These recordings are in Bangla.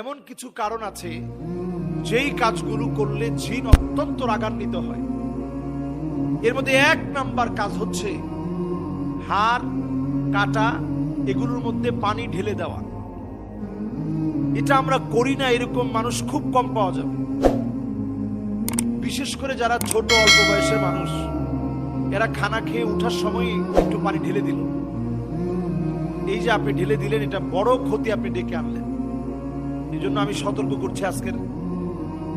এমন কিছু কারণ আছে যেই কাজগুলো করলে জিন অত্যন্ত রাগান্বিত হয়। এর মধ্যে এক নাম্বার কাজ হচ্ছে হার কাটা, এগুলোর মধ্যে পানি ঢেলে দেওয়া। এটা আমরা করি না, এরকম মানুষ খুব কম পাওয়া যাবে। বিশেষ করে যারা ছোট, অল্প বয়সের মানুষ, এরা খানা খেয়ে ওঠার সময় একটু পানি ঢেলে দিল। এই যে আপনি ঢেলে দিলেন, এটা বড় ক্ষতি আপনি ডেকে আনলেন। এই জন্য আমি সতর্ক করছি আজকের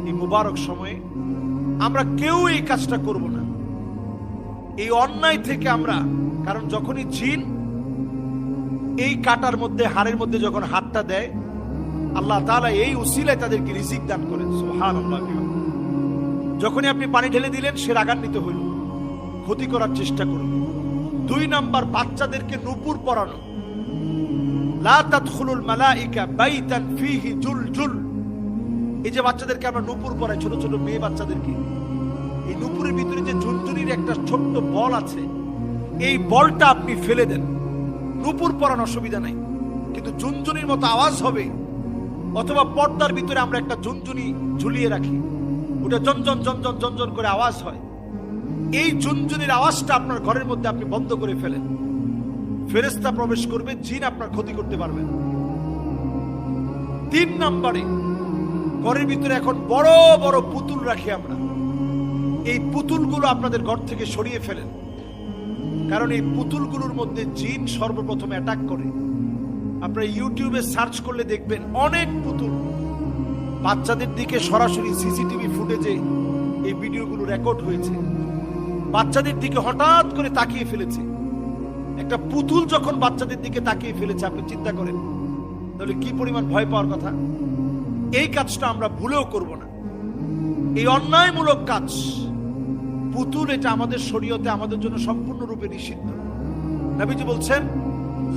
এই মুবারক সময়ে। আমরা কেউ এই কাজটা করব না। এই অন্যায় থেকে আমরা, কারণ যখনই জিন এই কাটার মধ্যে, হাড়ের মধ্যে যখন হাতটা দেয়, আল্লাহ তাআলা এই উসিলায় তাদেরকে রিজিক দান করেন। সুবহানাল্লাহ যখনই আপনি পানি ঢেলে দিলেন, সে রাগান্বিত হইল। ক্ষতি করার চেষ্টা করবে দুই নাম্বার, বাচ্চাদেরকে নুপুর পরানো। এই যে বাচ্চাদেরকে আমরা পরাই মেয়ে বাচ্চাদেরকে, এই ভিতরে যে একটা ছোট্ট বল আছে, এই বলটা আপনি ফেলে দেন। নুপুর পরান অসুবিধা নাই, কিন্তু ঝুনঝুনির মতো আওয়াজ হবে, অথবা পর্দার ভিতরে আমরা একটা ঝুনঝুনি ঝুলিয়ে রাখি, ওটা জনজন জনজন জনজন করে আওয়াজ হয়। এই ঝুনঝুনির আওয়াজটা আপনার ঘরের মধ্যে আপনি বন্ধ করে ফেলেন। ফেরেস্তা প্রবেশ করবে, জিন আপনার ক্ষতি করতে পারবে তিন নম্বরে, ঘরের ভিতরে এখন বড় বড় পুতুল রাখি আমরা। এই পুতুলগুলো আপনাদের ঘর থেকে সরিয়ে ফেলেন। কারণ এই পুতুলগুলোর মধ্যে জিন সর্বপ্রথম অ্যাটাক করে। আপনারা ইউটিউবে সার্চ করলে দেখবেন অনেক পুতুল। বাচ্চাদের দিকে সরাসরি সিসিটিভি ফুটেজে এই ভিডিওগুলো রেকর্ড হয়েছে। বাচ্চাদের দিকে হঠাৎ করে তাকিয়ে ফেলেছে। একটা পুতুল যখন বাচ্চাদের দিকে তাকিয়ে ফেলেছে, আপনি চিন্তা করেন, তাহলে কি পরিমাণ ভয় পাওয়ার কথা? এই কাজটা আমরা ভুলেও করব না। এই অন্যায়মূলক কাজ, পুতুল এটা আমাদের শরীয়তে আমাদের জন্য সম্পূর্ণরূপে নিষিদ্ধ। নবীজি বলছেন,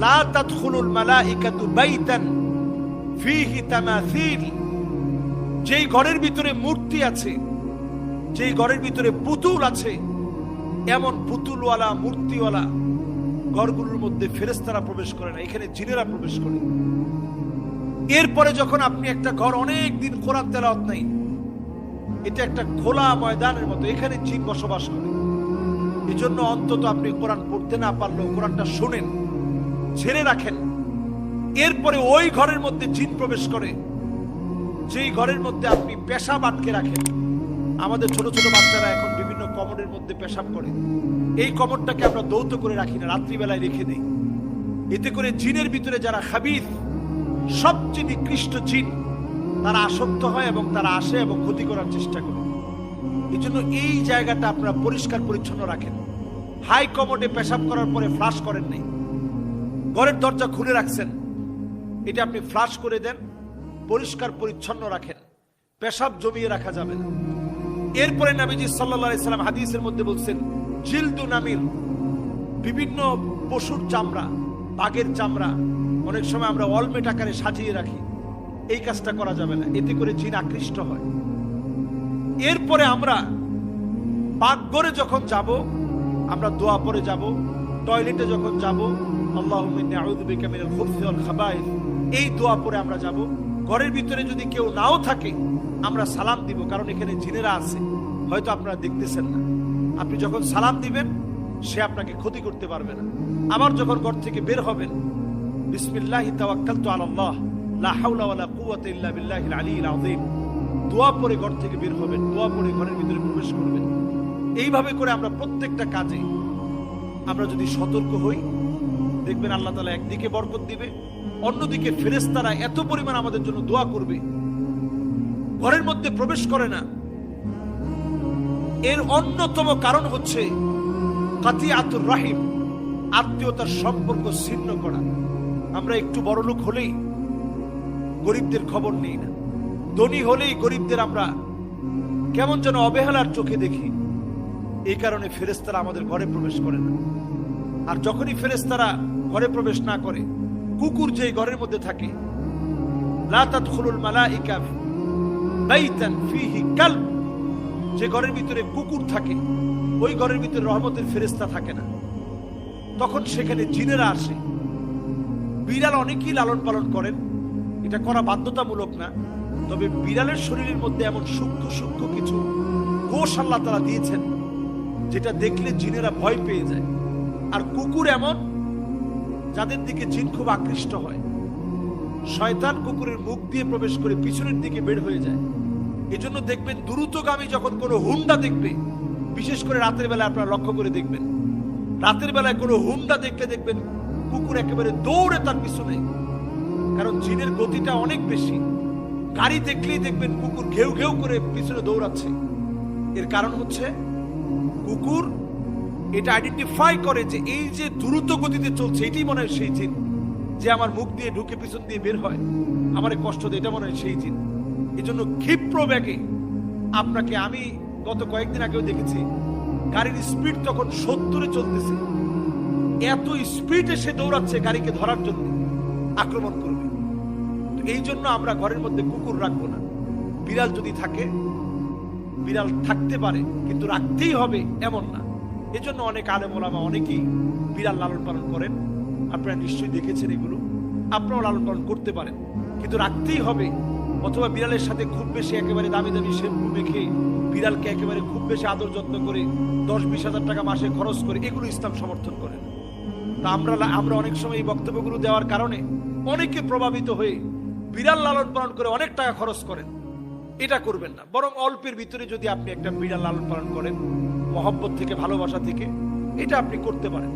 লা তাদখুলুল মালাইকাতু বাইতান ফিহি তামাথিল যেই ঘরের ভিতরে মূর্তি আছে, যেই ঘরের ভিতরে পুতুল আছে, এমন পুতুলওয়ালা, মূর্তিওয়ালা ঘরগুলোর মধ্যে ফেরেস্তারা প্রবেশ করে না, এখানে জিনেরা প্রবেশ করে। এরপরে যখন আপনি একটা ঘর অনেক দিন কোরআন তেলাওয়াত নাই, এটা একটা খোলা ময়দানের মতো, এখানে জিন বসবাস করে। এই জন্য অন্তত আপনি কোরআন পড়তে না পারলেও কোরআনটা শোনেন ছেড়ে রাখেন। এরপরে ওই ঘরের মধ্যে জিন প্রবেশ করে, যেই ঘরের মধ্যে আপনি পেশা আটকে রাখেন। আমাদের ছোট ছোট বাচ্চারা এখন কমরের মধ্যে পেশাব করে। এই কমরটাকে আমরা দৌত করে রাখি না, রাত্রিবেলায় রেখে দিই। এতে করে জিনের ভিতরে যারা খাবির সবচেয়ে নিকৃষ্ট জিন, তারা আসক্ত হয় এবং তারা আসে এবং ক্ষতি করার চেষ্টা করে। এই জন্য এই জায়গাটা আপনারা পরিষ্কার পরিচ্ছন্ন রাখেন। হাই কমোডে পেশাব করার পরে ফ্লাশ করেন নাই। ঘরের দরজা খুলে রাখছেন। এটা আপনি ফ্লাশ করে দেন, পরিষ্কার পরিচ্ছন্ন রাখেন। পেশাব জমিয়ে রাখা যাবে না। এরপরে নাবিজি সাল্লাহ সাল্লাম হাদিসের মধ্যে বলছেন, জিলদু নামির বিভিন্ন পশুর চামড়া, বাঘের চামড়া, অনেক সময় আমরা অলমেট আকারে সাজিয়ে রাখি। এই কাজটা করা যাবে না, এতে করে জিন আকৃষ্ট হয়। এরপরে আমরা পাকঘরে যখন যাব, আমরা দোয়া পরে যাব, টয়লেটে যখন যাব খাবাইস, এই দোয়া পরে আমরা যাব। ঘরের ভিতরে যদি কেউ নাও থাকে, আমরা সালাম দিব, কারণ এখানে জিনেরা আছে। হয়তো আপনারা দেখতেছেন না। আপনি যখন সালাম দিবেন, সে আপনাকে ক্ষতি করতে পারবে না। আবার যখন ঘর থেকে বের হবেন, বিসমিল্লাহি তাওয়াক্কালতু আলাল্লাহ, লা হাওলা ওয়ালা কুওয়াতা ইল্লা বিল্লাহিল আলিয়্যিল আযীম। দোয়া পরে ঘর থেকে বের হবেন, দোয়া পরে ঘরের ভিতরে প্রবেশ করবেন। এইভাবে করে আমরা প্রত্যেকটা কাজে আমরা যদি সতর্ক হই, দেখবেন আল্লাহ তালা একদিকে বরকত দিবে অন্যদিকে ফেরেস্তারা এত পরিমাণ আমাদের জন্য দোয়া করবে। ঘরের মধ্যে প্রবেশ করে না। এর অন্যতম কারণ হচ্ছে কাতিয়াতুর রাহিম, আত্মীয়তার সম্পর্ক ছিন্ন করা। আমরা একটু বড় লোক হলেই গরিবদের খবর নেই না। ধনী হলেই গরিবদের আমরা কেমন যেন অবহেলার চোখে দেখি। এই কারণে ফেরেস্তারা আমাদের ঘরে প্রবেশ করে না। আর যখনই ফেরেস্তারা ঘরে প্রবেশ না করে কুকুর যে ঘরের মধ্যে থাকে। যে ঘরের ভিতরে কুকুর থাকে, ওই ঘরের ভিতরে রহমতের ফেরেস্তা থাকে না। তখন সেখানে জিনেরা আসে। বিড়াল অনেকেই লালন পালন করেন। এটা করা বাধ্যতামূলক না। তবে বিড়ালের শরীরের মধ্যে এমন সূক্ষ্ম সূক্ষ্ম কিছু কোষ আল্লাহ তারা দিয়েছেন, যেটা দেখলে জিনেরা ভয় পেয়ে যায়। আর কুকুর এমন যাদের দিকে জিন খুব আকৃষ্ট হয়। শয়তান কুকুরের মুখ দিয়ে প্রবেশ করে পিছনের দিকে বের হয়ে যায়। এজন্য দেখবেন দ্রুতগামী যখন কোনো হুন্ডা দেখবে, বিশেষ করে রাতের বেলা আপনারা লক্ষ্য করে দেখবেন। রাতের বেলায় কোনো হুন্ডা দেখলে দেখবেন কুকুর একেবারে দৌড়ে তার পিছনে। কারণ জিনের গতিটা অনেক বেশি। গাড়ি দেখলেই দেখবেন কুকুর ঘেউ ঘেউ করে পিছনে দৌড়াচ্ছে। এর কারণ হচ্ছে কুকুর এটা আইডেন্টিফাই করে যে এই যে দ্রুত গতিতে চলছে, এটাই মনে হয় সেই জিন। যে আমার মুখ দিয়ে ঢুকে পিছন দিয়ে বের হয়, আমার কষ্ট দেয়, এটা মনে হয় সেই জিন। এই জন্য ক্ষিপ্র ব্যাগে আপনাকে আমি গত কয়েকদিন আগেও দেখেছি, গাড়ির স্পিড তখন সত্তরে চলতেছে। এত স্পিডে সে দৌড়াচ্ছে গাড়িকে ধরার জন্য, আক্রমণ করবে। এই জন্য আমরা ঘরের মধ্যে কুকুর রাখব না। বিড়াল যদি থাকে, বিড়াল থাকতে পারে, কিন্তু রাখতেই হবে এমন না। এজন্য অনেক আলেম অনেকেই বিড়াল লালন পালন করেন। আপনারা নিশ্চয়ই দেখেছেন এগুলো। আপনারাও লালন পালন করতে পারেন। কিন্তু রাখতেই হবে। অথবা বিড়ালের সাথে খুব বেশি একেবারে দামি দামি শ্যাম্পু মেখে বিড়ালকে একেবারে খুব বেশি আদর যত্ন করে দশ বিশ হাজার টাকা মাসে খরচ করে এগুলো ইসলাম সমর্থন করে তা আমরা আমরা অনেক সময় এই বক্তব্যগুলো দেওয়ার কারণে অনেকে প্রভাবিত হয়ে বিড়াল লালন পালন করে অনেক টাকা খরচ করেন। এটা করবেন না। বরং অল্পের ভিতরে যদি আপনি একটা বিড়াল লালন পালন করেন মহব্বত থেকে ভালোবাসা থেকে এটা আপনি করতে পারেন।